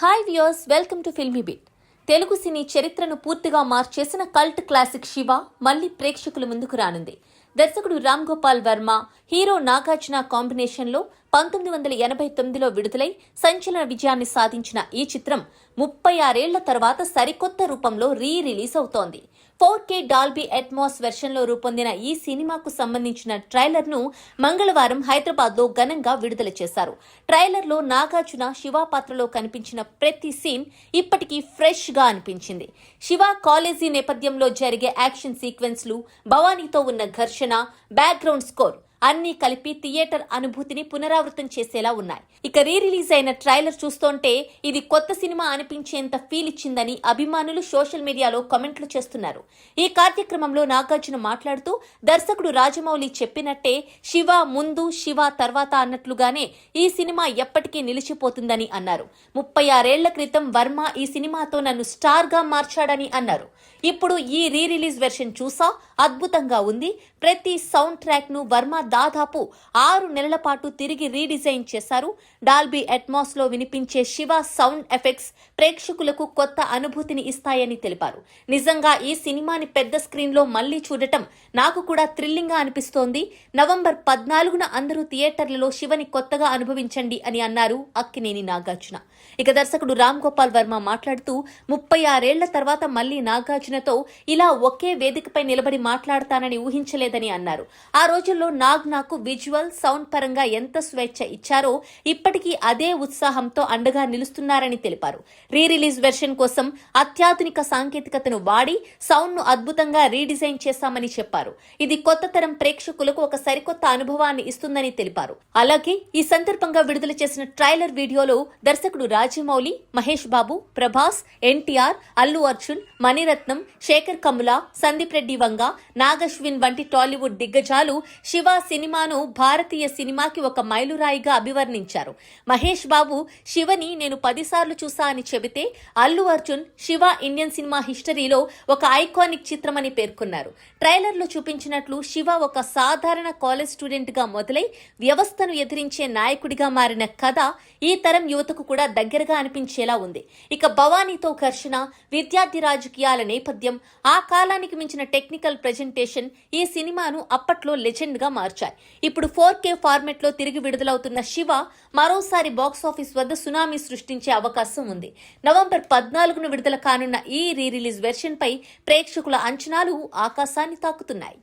Hi viewers welcome to filmy bit. Telugu సినీ చరిత్రను పూర్తిగా మార్చేసిన cult classic Shiva మళ్ళీ ప్రేక్షకుల ముందుకు రానుంది. దర్శకుడు రామ్ గోపాల్ వర్మ హీరో నాగార్జున కాంబినేషన్లో పంతొమ్మిది వందల ఎనభై తొమ్మిదిలో విడుదలై సంచలన విజయాన్ని సాధించిన ఈ చిత్రం ముప్పై ఆరేళ్ళ తర్వాత సరికొత్త రూపంలో రీ రిలీజ్ అవుతోంది. ఫోర్ కే డాల్బీ అట్మాస్ వెర్షన్లో రూపొందిన ఈ సినిమాకు సంబంధించిన ట్రైలర్ను మంగళవారం హైదరాబాద్లో ఘనంగా విడుదల చేశారు. ట్రైలర్లో నాగార్జున శివ పాత్రలో కనిపించిన ప్రతి సీన్ ఇప్పటికీ ఫ్రెష్గా అనిపించింది. శివ కాలేజీ నేపథ్యంలో జరిగే యాక్షన్ సీక్వెన్స్లు భవానీతో ఉన్న ఘర్షణ బ్యాక్గ్రౌండ్ స్కోర్ అన్నీ కలిపి థియేటర్ అనుభూతిని పునరావృతం చేసేలా ఉన్నాయి. ఇక రీ రిలీజ్ అయిన ట్రైలర్ చూస్తుంటే ఇది కొత్త సినిమా అనిపించేంత ఫీల్ ఇచ్చిందని అభిమానులు సోషల్ మీడియాలో కామెంట్లు చేస్తున్నారు. ఈ కార్యక్రమంలో నాగార్జున మాట్లాడుతూ దర్శకుడు రాజమౌళి చెప్పినట్టే శివ ముందు శివ తర్వాత అన్నట్లుగానే ఈ సినిమా ఎప్పటికీ నిలిచిపోతుందని అన్నారు. ముప్పై ఆరేళ్ళ క్రితం వర్మ ఈ సినిమాతో నన్ను స్టార్గా మార్చాడని అన్నారు. ఇప్పుడు ఈ రీ రిలీజ్ వెర్షన్ చూసా అద్భుతంగా ఉంది. ప్రతి సౌండ్ ట్రాక్ను వర్మ దాదాపు ఆరు నెలల పాటు తిరిగి రీడిజైన్ చేశారు. డాల్బీ అట్మాస్లో వినిపించే శివ సౌండ్ ఎఫెక్ట్స్ ప్రేక్షకులకు కొత్త అనుభూతిని ఇస్తాయని తెలిపారు. నిజంగా ఈ సినిమాని పెద్ద స్క్రీన్లో మళ్ళీ చూడటం నాకు కూడా థ్రిల్లింగ్గా అనిపిస్తోంది. నవంబర్ పద్నాలుగున అందరూ థియేటర్లలో శివని కొత్తగా అనుభవించండి అని అన్నారు అక్కినేని నాగార్జున. ఇక దర్శకుడు రామ్ గోపాల్ వర్మ మాట్లాడుతూ ముప్పై ఆరేళ్ళ తర్వాత మళ్ళీ నాగార్జునతో ఇలా ఒకే వేదికపై నిలబడి మాట్లాడతానని ఊహించలేదని అన్నారు. ఆ రోజుల్లో నాగ్ నాకు విజువల్ సౌండ్ పరంగా ఎంత స్వేచ్ఛ ఇచ్చారో ఇప్పటికీ అదే ఉత్సాహంతో అండగా నిలుస్తున్నారని తెలిపారు. రీ రిలీజ్ వెర్షన్ కోసం అత్యాధునిక సాంకేతికతను వాడి సౌండ్ను అద్భుతంగా రీడిజైన్ చేశామని చెప్పారు. ఇది కొత్త తరం ప్రేక్షకులకు ఒక సరికొత్త అనుభవాన్ని ఇస్తుందని తెలిపారు. అలాగే ఈ సందర్భంగా విడుదల చేసిన ట్రైలర్ వీడియోలో దర్శకుడు రాజమౌళి మహేష్ బాబు ప్రభాస్ ఎన్టీఆర్ అల్లు అర్జున్ మణిరత్నం శేఖర్ కమ్ముల సందీప్ రెడ్డి వంగ నాగశ్విన్ వంటి టాలీవుడ్ దిగ్గజాలు శివ సినిమాను భారతీయ సినిమాకి ఒక మైలురాయిగా అభివర్ణించారు. మహేష్ బాబు శివని నేను పదిసార్లు చూసా అని చెబితే అల్లు అర్జున్ శివ ఇండియన్ సినిమా హిస్టరీలో ఒక ఐకానిక్ చిత్రమని పేర్కొన్నారు. ట్రైలర్లో చూపించినట్లు శివ ఒక సాధారణ కాలేజ్ స్టూడెంట్గా మొదలై వ్యవస్థను ఎదిరించే నాయకుడిగా మారిన కథ ఈ తరం యువతకు కూడా దగ్గరగా అనిపించేలా ఉంది. ఇక భవానీతో ఘర్షణ విద్యార్థి రాజకీయాల నేపథ్యం ఆ కాలానికి మించిన టెక్నికల్ ప్రెజెంటేషన్ ఈ సినిమాను అప్పట్లో లెజెండ్గా వచ్చాయి. ఇప్పుడు ఫోర్ కే ఫార్మెట్లో తిరిగి విడుదలవుతున్న శివ మరోసారి బాక్సాఫీస్ వద్ద సునామీ సృష్టించే అవకాశం ఉంది. నవంబర్ పద్నాలుగున విడుదల కానున్న ఈ రీ రిలీజ్ వెర్షన్ పై ప్రేక్షకుల అంచనాలు ఆకాశాన్ని తాకుతున్నాయి.